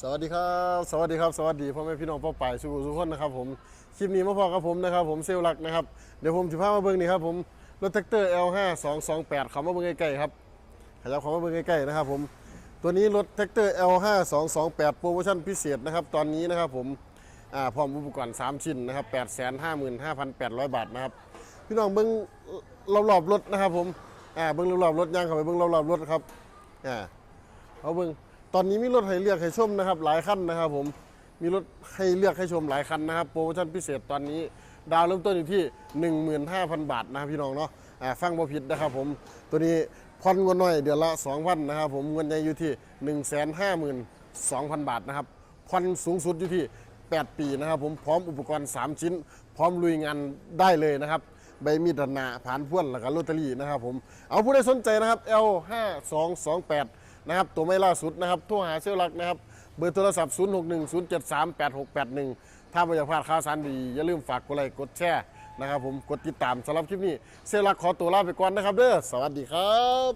สวัสดีครับสวัสดีครับสวัสดีพ่อแม่พี่น้องป้าป่ายสุขุสุขคนนะครับผมคลิปนี้มาพอกับผมนะครับผมเซลลักนะครับเดี๋ยวผมจะพามาเบิ่งนี่ครับผมรถแท็กเตอร์ L5 228เขามาเบิ่งใกล้ๆครับขยับเขามาเบิ่งใกล้ๆนะครับผมตัวนี้รถแท็กเตอร์ L5 228โปรโมชั่นพิเศษนะครับตอนนี้นะครับผมอ่าพร้อมอุปกรณ์3ชิ้นนะครับ855,800 บาทนะครับพี่น้องเบิ่งรอบๆรถนะครับผมอ่าเบิ่งรอบๆรถย่างเข้าไปเบิ่งรอบๆรถครับอ่าเอาเบิ่ง ตอนนี้มีรถให้เลือกให้ชมนะครับ หลายคันนะครับ ผมมีรถให้เลือกให้ชมหลายคันนะครับ โปรโมชั่นพิเศษตอนนี้ ดาวเริ่มต้นอยู่ที่ 15,000 บาทนะครับพี่น้องเนาะอ่าฟังบ่ผิดนะครับ ผมตัวนี้ผ่อนงินน้อยเดือนละ 2,000นะครับผมเงินใหญ่อยู่ที่ 152,000 บาทนะครับผ่อนสูงสุดอยู่ที่ 8 ปีนะครับ ผมพร้อมอุปกรณ์ 3 ชิ้น พร้อมลุยงานได้เลยนะครับ ใบมีดดันหนาผ่านพ่วนแล้วก็ลอตเตอรี่นะครับผมเอาผู้ใดสนใจนะครับ L 5 2 2 8 นะครับตัวไม่ล่าสุดนะครับโทรหาเซลลักนะครับเบอร์โทรศัพท์ 0 6 1 0 7 3 8 6 8 1 ถ้าไม่อยากพลาดข่าวสารดี อย่าลืมฝากกดไลค์กดแชร์นะครับผมกดติดตามสำหรับคลิปนี้เซลลักขอตัวลาไปก่อนนะครับเด้อสวัสดีครับ